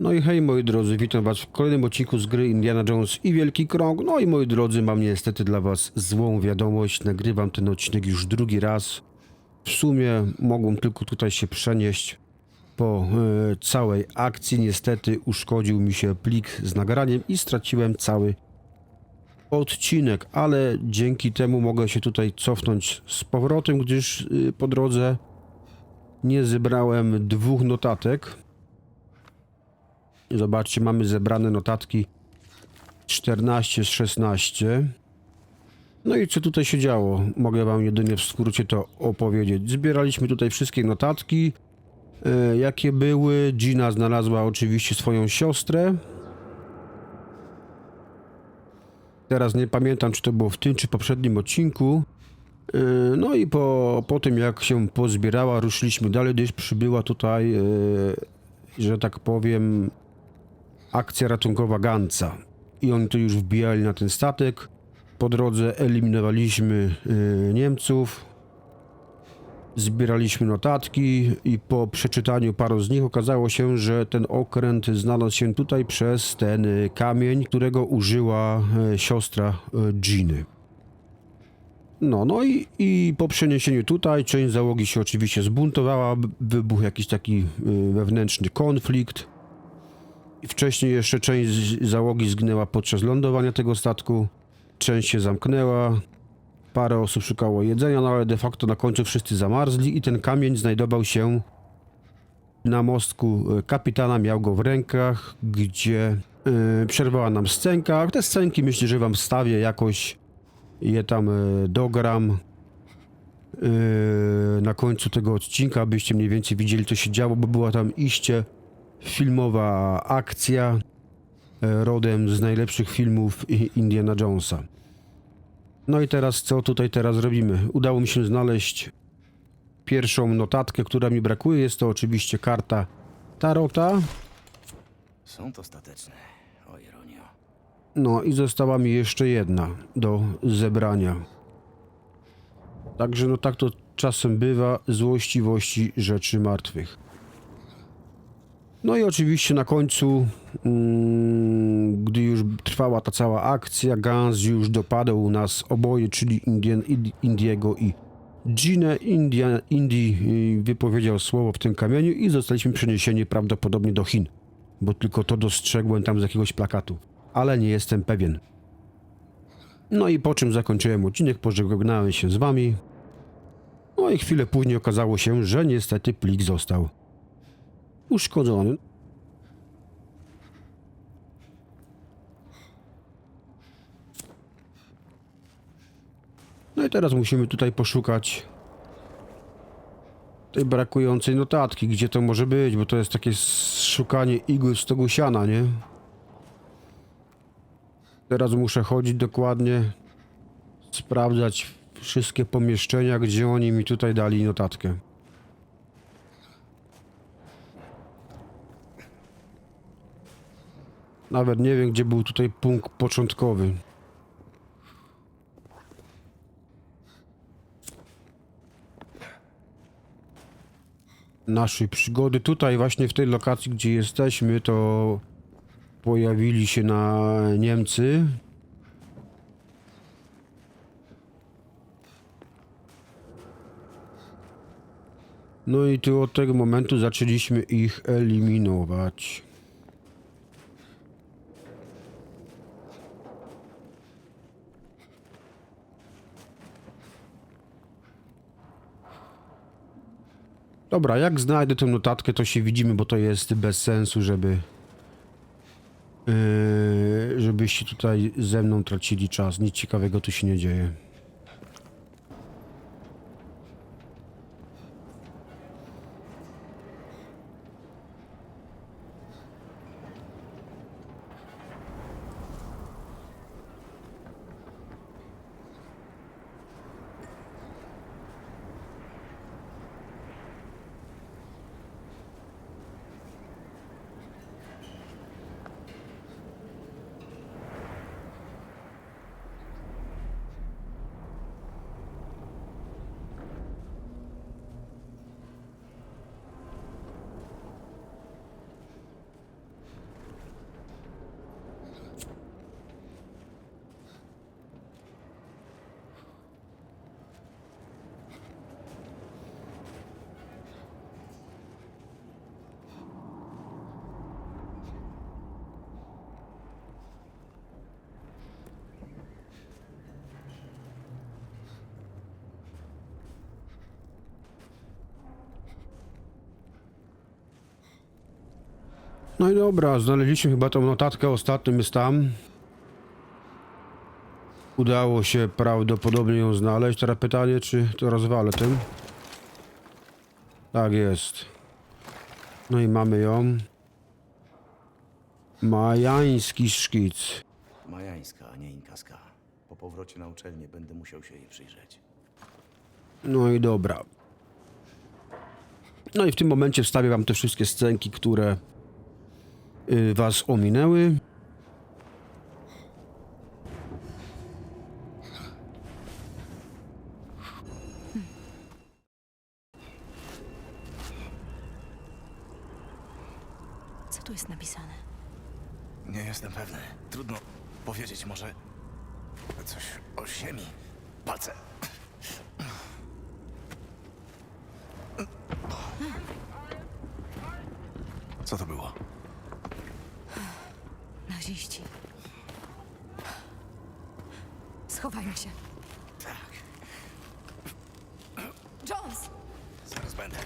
No i hej moi drodzy, witam was w kolejnym odcinku z gry Indiana Jones i Wielki Krąg. No i moi drodzy, mam niestety dla was złą wiadomość. Nagrywam ten odcinek już drugi raz. W sumie mogłem tylko tutaj się przenieść po e, całej akcji. Niestety uszkodził mi się plik z nagraniem i straciłem cały odcinek, ale dzięki temu mogę się tutaj cofnąć z powrotem, gdyż y, po drodze nie zebrałem dwóch notatek. Zobaczcie, mamy zebrane notatki 14 z 16. No i co tutaj się działo? Mogę wam jedynie w skrócie to opowiedzieć. Zbieraliśmy tutaj wszystkie notatki, e, jakie były. Gina znalazła oczywiście swoją siostrę. Teraz nie pamiętam, czy to było w tym, czy poprzednim odcinku. E, No i po, po tym, jak się pozbierała, ruszyliśmy dalej, gdyż przybyła tutaj, e, że tak powiem, akcja ratunkowa Ganca. I oni tu już wbijali na ten statek. Po drodze eliminowaliśmy y, Niemców. Zbieraliśmy notatki i po przeczytaniu paru z nich okazało się, że ten okręt znalazł się tutaj przez ten y, kamień, którego użyła y, siostra y, Giny. No, no i, i po przeniesieniu tutaj część załogi się oczywiście zbuntowała, wybuchł jakiś taki y, wewnętrzny konflikt. Wcześniej jeszcze część załogi zginęła podczas lądowania tego statku. Część się zamknęła. Parę osób szukało jedzenia, no ale de facto na końcu wszyscy zamarzli i ten kamień znajdował się na mostku kapitana. Miał go w rękach, gdzie e, przerwała nam scenka. Te scenki myślę, że wam wstawię jakoś je tam e, dogram e, na końcu tego odcinka, abyście mniej więcej widzieli, co się działo, bo była tam iście filmowa akcja e, rodem z najlepszych filmów Indiana Jonesa. No i teraz co tutaj teraz robimy? Udało mi się znaleźć pierwszą notatkę, która mi brakuje. Jest to oczywiście karta Tarota. Są to stateczne. O ironio. No i została mi jeszcze jedna do zebrania. Także no tak to czasem bywa, złościwości rzeczy martwych. No i oczywiście na końcu, mm, gdy już trwała ta cała akcja, Gans już dopadał nas oboje, czyli Indien, Indi- Indiego i Ginę. India, Indii y, wypowiedział słowo w tym kamieniu i zostaliśmy przeniesieni prawdopodobnie do Chin, bo tylko to dostrzegłem tam z jakiegoś plakatu, ale nie jestem pewien. No i po czym zakończyłem odcinek, pożegnałem się z wami. No i chwilę później okazało się, że niestety plik został uszkodzony. No i teraz musimy tutaj poszukać tej brakującej notatki, gdzie to może być, bo to jest takie szukanie igły stogu siana, nie? Teraz muszę chodzić dokładnie, sprawdzać wszystkie pomieszczenia, gdzie oni mi tutaj dali notatkę. Nawet nie wiem, gdzie był tutaj punkt początkowy. Naszej przygody tutaj, właśnie w tej lokacji, gdzie jesteśmy, to pojawili się na Niemcy. No i tu od tego momentu zaczęliśmy ich eliminować. Dobra, jak znajdę tę notatkę, to się widzimy, bo to jest bez sensu, żeby. Yy, żebyście tutaj ze mną tracili czas. Nic ciekawego tu się nie dzieje. No i dobra, znaleźliśmy chyba tą notatkę, ostatnią jest tam. Udało się prawdopodobnie ją znaleźć. Teraz pytanie, czy to rozwalę tym. Tak jest. No i mamy ją. Majański szkic. Majańska, a nie inkaska. Po powrocie na uczelnię będę musiał się jej przyjrzeć. No i dobra. No i w tym momencie wstawię wam te wszystkie scenki, które y, was ominęły. Co tu jest napisane? Nie jestem pewny. Trudno powiedzieć, może Tak, Jones! zaraz będę.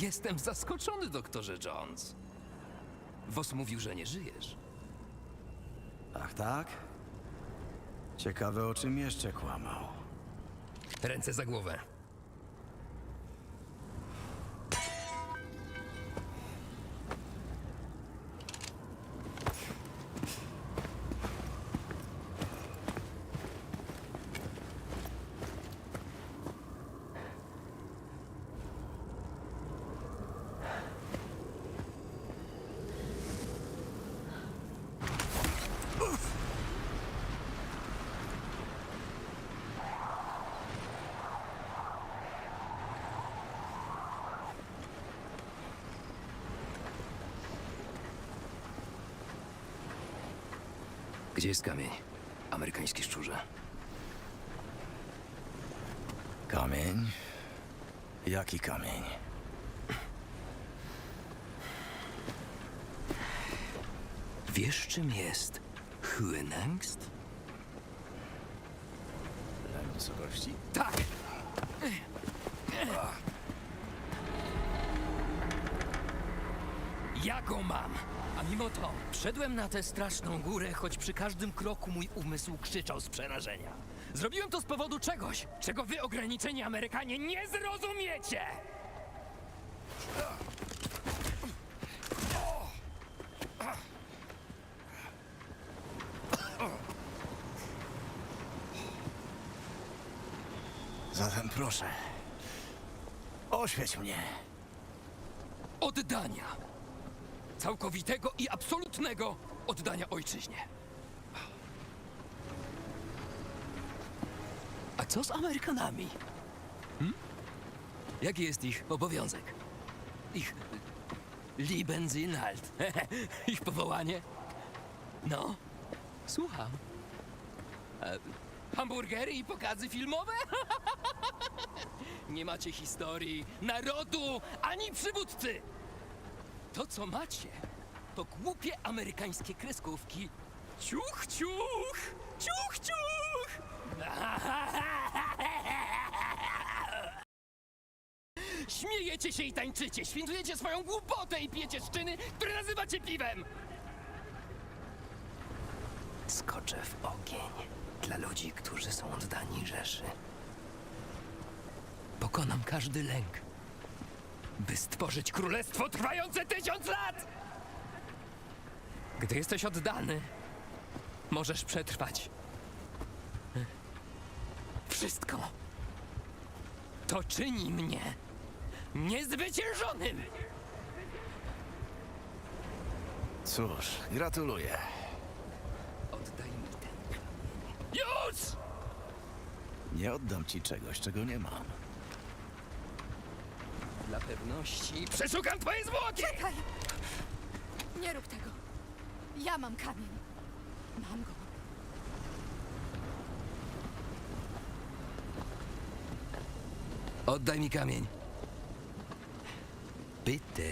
Jestem zaskoczony, doktorze Jones. Wos mówił, że nie żyjesz. Ach tak? Ciekawe o czym jeszcze kłamał. Ręce za głowę. Gdzie jest kamień? Amerykański szczurze. Kamień? Jaki kamień? Wiesz, czym jest Hyenangst? Lem wysokości? Tak! Ja go mam! A mimo to wszedłem na tę straszną górę, choć przy każdym kroku mój umysł krzyczał z przerażenia. Zrobiłem to z powodu czegoś, czego wy ograniczeni Amerykanie nie zrozumiecie! Zatem proszę. Oświeć mnie. Oddania! Całkowitego i absolutnego oddania ojczyźnie. A co z Amerykanami? Hm? Jaki jest ich obowiązek? Ich Liebenzinhalt. ich powołanie? No, słucham. E, hamburgery i pokazy filmowe? Nie macie historii, narodu, ani przywódcy! To, co macie, to głupie amerykańskie kreskówki. Ciuch, ciuch! Ciuch, ciuch! Śmiejecie się i tańczycie, świętujecie swoją głupotę i pijecie szczyny, które nazywacie piwem! Skoczę w ogień dla ludzi, którzy są oddani Rzeszy. Pokonam każdy lęk, by stworzyć królestwo trwające tysiąc lat! Gdy jesteś oddany, możesz przetrwać. Wszystko. To czyni mnie niezwyciężonym! Cóż, gratuluję. Oddaj mi ten. Już! Nie oddam ci czegoś, czego nie mam. Dla pewności przeszukam twoje zwłoki! Czekaj! Nie rób tego. Ja mam kamień. Mam go. Oddaj mi kamień. Bitte.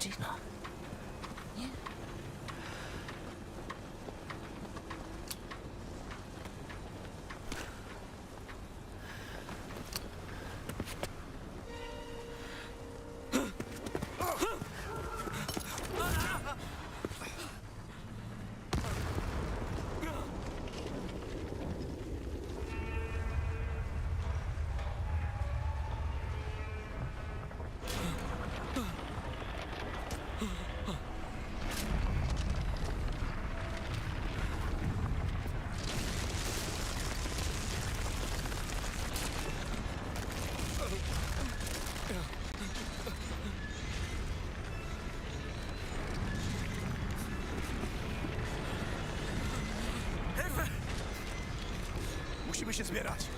Gina. Musimy się zbierać.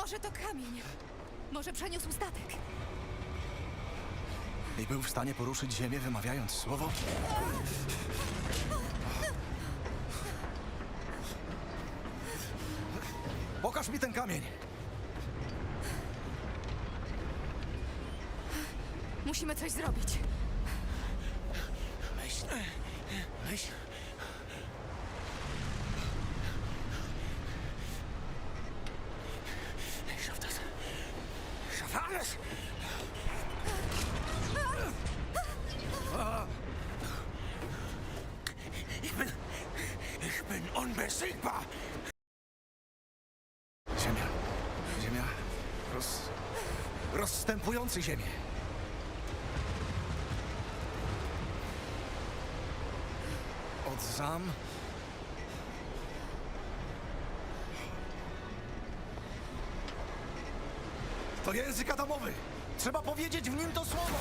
Może to kamień? Może przeniósł statek? I był w stanie poruszyć ziemię, wymawiając słowo? Pokaż mi ten kamień! Musimy coś zrobić. Myśl. Myśl. Ziemię. Od zam... To język atomowy! Trzeba powiedzieć w nim to słowo!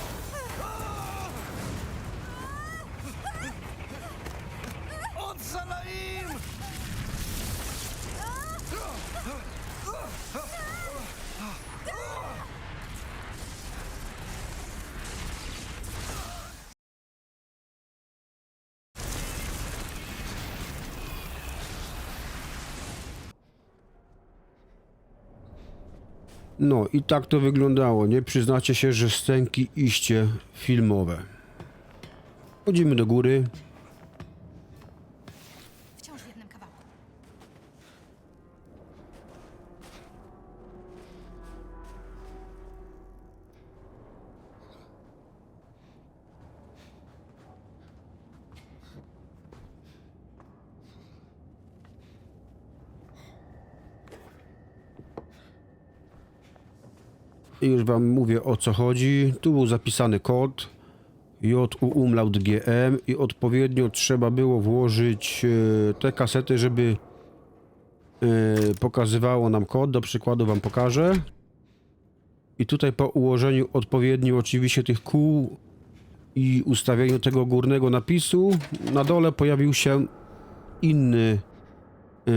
Od Zalaim! No i tak to wyglądało, nie? Przyznacie się, że scenki iście filmowe. Chodzimy do góry. Już wam mówię o co chodzi. Tu był zapisany kod JU umlaut GM i odpowiednio trzeba było włożyć e, te kasety, żeby e, pokazywało nam kod. Do przykładu wam pokażę. I tutaj po ułożeniu odpowiednio oczywiście tych kół i ustawieniu tego górnego napisu na dole pojawił się inny e,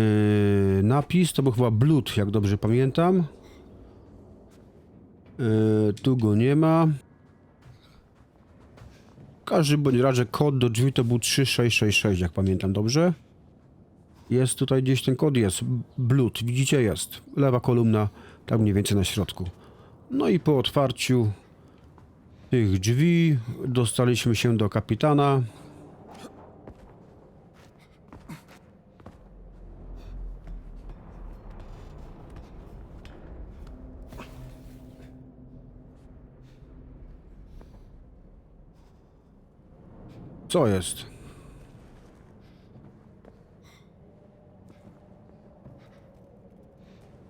napis. To był chyba Blood, jak dobrze pamiętam. E, tu go nie ma. W każdym bądź razie kod do drzwi to był 3666, jak pamiętam dobrze. Jest tutaj gdzieś ten kod, jest. Blood, widzicie, jest. Lewa kolumna, tak mniej więcej na środku. No i po otwarciu tych drzwi dostaliśmy się do kapitana. Co jest?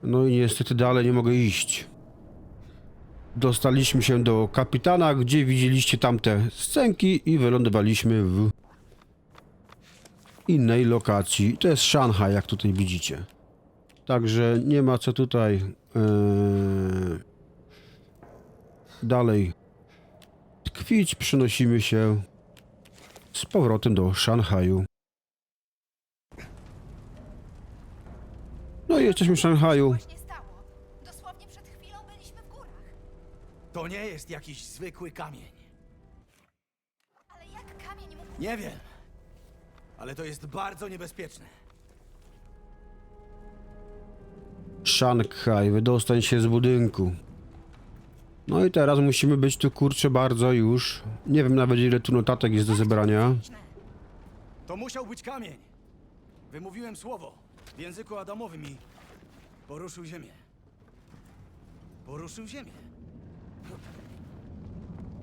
No i niestety dalej nie mogę iść. Dostaliśmy się do kapitana, gdzie widzieliście tamte scenki i wylądowaliśmy w innej lokacji. To jest Szanghaj, jak tutaj widzicie. Także nie ma co tutaj yy, dalej tkwić. Przenosimy się z powrotem do Szanghaju. No i jesteśmy w Szanghaju. Właśnie stało. Dosłownie przed chwilą byliśmy w górach. To nie jest jakiś zwykły kamień. Ale jak kamień mógł... Nie wiem. Ale to jest bardzo niebezpieczne. Szanghaj, wydostań się z budynku. No i teraz musimy być tu kurczę bardzo już. Nie wiem nawet ile tu notatek jest do zebrania. To musiał być kamień. Wymówiłem słowo w języku adamowym i poruszył ziemię. Poruszył ziemię.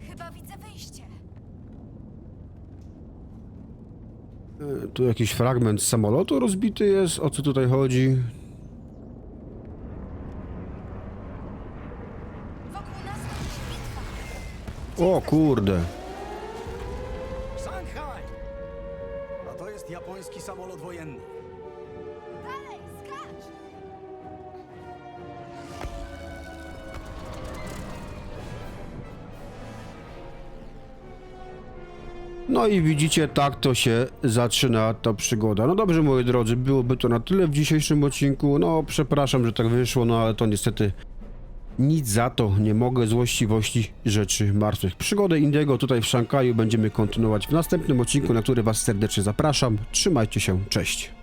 Chyba widzę wyjście. E, Tu jakiś fragment samolotu rozbity jest. O co tutaj chodzi? Wokół nas toczy się bitwa. O kurde. Szanghaj! A to jest japoński samolot wojenny. Dalej, skacz! No i widzicie, tak to się zaczyna ta przygoda. No dobrze, moi drodzy, byłoby to na tyle w dzisiejszym odcinku. No, przepraszam, że tak wyszło, no ale to niestety nic za to nie mogę z właściwości rzeczy martwych. Przygodę Indiego tutaj w Szanghaju będziemy kontynuować w następnym odcinku, na który Was serdecznie zapraszam. Trzymajcie się, cześć.